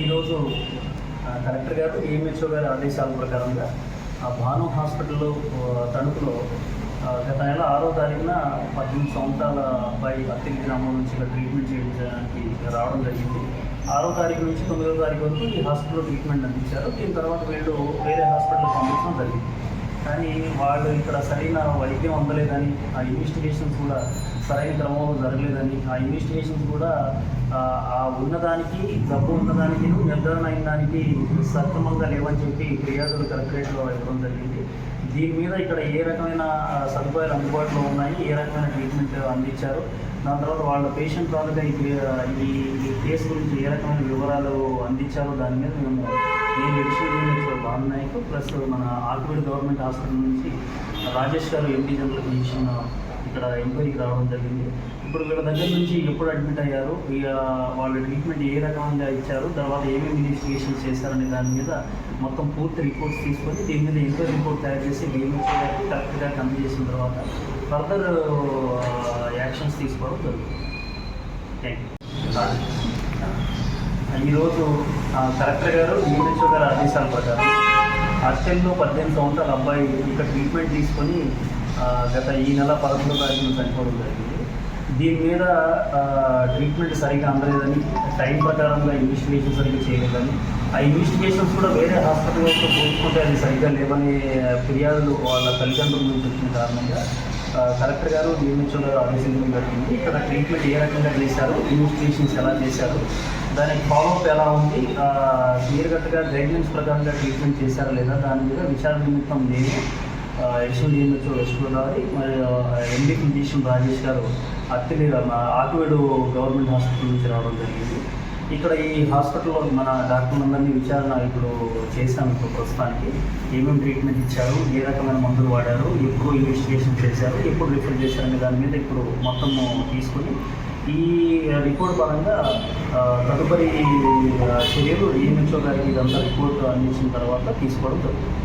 ఈరోజు కలెక్టర్ గారు ఏఎంహెచ్ఓ గారి ఆదేశాల ప్రకారంగా ఆ భాను హాస్పిటల్లో తణుకులో గత నెల ఆరో తారీఖున పద్దెనిమిది సంవత్సరాల అబ్బాయి అత్తిలి గ్రామం నుంచి ఇక్కడ ట్రీట్మెంట్ చేయడానికి రావడం జరిగింది. ఆరో తారీఖు నుంచి తొమ్మిదో తారీఖు వరకు ఈ హాస్పిటల్లో ట్రీట్మెంట్ అందించారు. దీని తర్వాత వీళ్ళు వేరే హాస్పిటల్ పంపించడం జరిగింది. కానీ వాళ్ళు ఇక్కడ సరైన వైద్యం అందలేదని ఆ ఇన్వెస్టిగేషన్స్ కూడా సరైన క్రమంలో జరగలేదని ఆ ఇన్వెస్టిగేషన్స్ కూడా ఆ, ఉన్నదానికి డబ్బు ఉన్నదానికి నిర్ధారణ అయిన దానికి సక్రమంగా లేవని చెప్పి ఫిర్యాదులు కలెక్టరేట్లో ఇవ్వడం జరిగింది. దీని మీద ఇక్కడ ఏ రకమైన సదుపాయాలు అందుబాటులో ఉన్నాయి ఏ రకమైన ట్రీట్మెంట్ అందించారు దాని తర్వాత వాళ్ళ పేషెంట్ వాళ్ళగా ఈ ఈ ఈ కేసు గురించి ఏ రకమైన వివరాలు అందించారో దాని మీద మేము నేను ఎడిషనల్ యూనిట్ భాను ప్లస్ మన ఆకువీడు గవర్నమెంట్ హాస్పిటల్ నుంచి రాజేష్ గారు ఎంపీ జనరల్ ఫిజిషియన్ ఇక్కడ ఎంక్వైరీకి రావడం జరిగింది. ఇప్పుడు వీళ్ళ దగ్గర నుంచి ఎప్పుడు అడ్మిట్ అయ్యారు? ఇక వాళ్ళ ట్రీట్మెంట్ ఏ రకంగా ఇచ్చారు? తర్వాత ఏమేమి ఇన్వెస్టిగేషన్ చేశారనే దాని మీద మొత్తం పూర్తి రిపోర్ట్స్ తీసుకొని దీని మీద ఎంక్వైరీ రిపోర్ట్ తయారు చేసి డిఎంఎస్ గారికి కరెక్ట్గా కంప్లీట్ చేసిన తర్వాత ఫర్దర్ యాక్షన్స్ తీసుకోవడం జరుగుతుంది. థ్యాంక్ యూ ఈరోజు కలెక్టర్ గారు డిఎంహెచ్ఓ గారు ఆదేశాల ప్రకారం హాస్టల్లో పద్దెనిమిది సంవత్సరాల అబ్బాయి ఇక్కడ ట్రీట్మెంట్ తీసుకొని గత ఈ నెల పదకొండో తారీఖున చనిపోవడం జరిగింది. దీని మీద ట్రీట్మెంట్ సరిగ్గా అందలేదని టైం ప్రకారంగా ఇన్వెస్టిగేషన్ సరిగ్గా చేయలేదని ఆ ఇన్వెస్టిగేషన్స్ కూడా వేరే హాస్పిటల్తో పోల్చుకుంటే అది సరిగ్గా లేవని ఫిర్యాదులు వాళ్ళ తల్లిదండ్రుల నుంచి వచ్చిన కారణంగా కలెక్టర్ గారు డిఎంహెచ్ఓ ఆదేశించడం జరిగింది. ఇక్కడ ట్రీట్మెంట్ ఏ రకంగా చేశారు ఇన్వెస్టిగేషన్స్ ఎలా చేశారు దానికి ఫాలోఅప్ ఎలా ఉంది క్లియర్ కట్గా గైడ్లైన్స్ ప్రకారంగా ట్రీట్మెంట్ చేశారా లేదా దాని మీద విచారణ నిమిత్తం నేను ఎడిషనల్ డిఎంహెచ్ఓ వెస్ట్ గోదావరి మరియు ఎండి ఫిజిషియన్ రాజేష్ గారు అత్తిలి ఆకువేడు గవర్నమెంట్ హాస్పిటల్ నుంచి రావడం జరిగింది. ఇక్కడ ఈ హాస్పిటల్లో మన డాక్టర్లందరినీ విచారణ ఇప్పుడు చేశాం ఇప్పుడు ప్రస్తుతానికి. ఏమేమి ట్రీట్మెంట్ ఇచ్చారు? ఏ రకమైన మందులు వాడారు? ఎప్పుడు ఇన్వెస్టిగేషన్ చేశారు? ఎప్పుడు రిఫర్ చేశారనే దాని మీద ఇప్పుడు మొత్తం తీసుకొని ఈ రిపోర్ట్ పరంగా తదుపరి చర్యలు ఏమిచ్చో గారికి ఇదంతా రిపోర్ట్ అందించిన తర్వాత తీసుకోవడం జరుగుతుంది.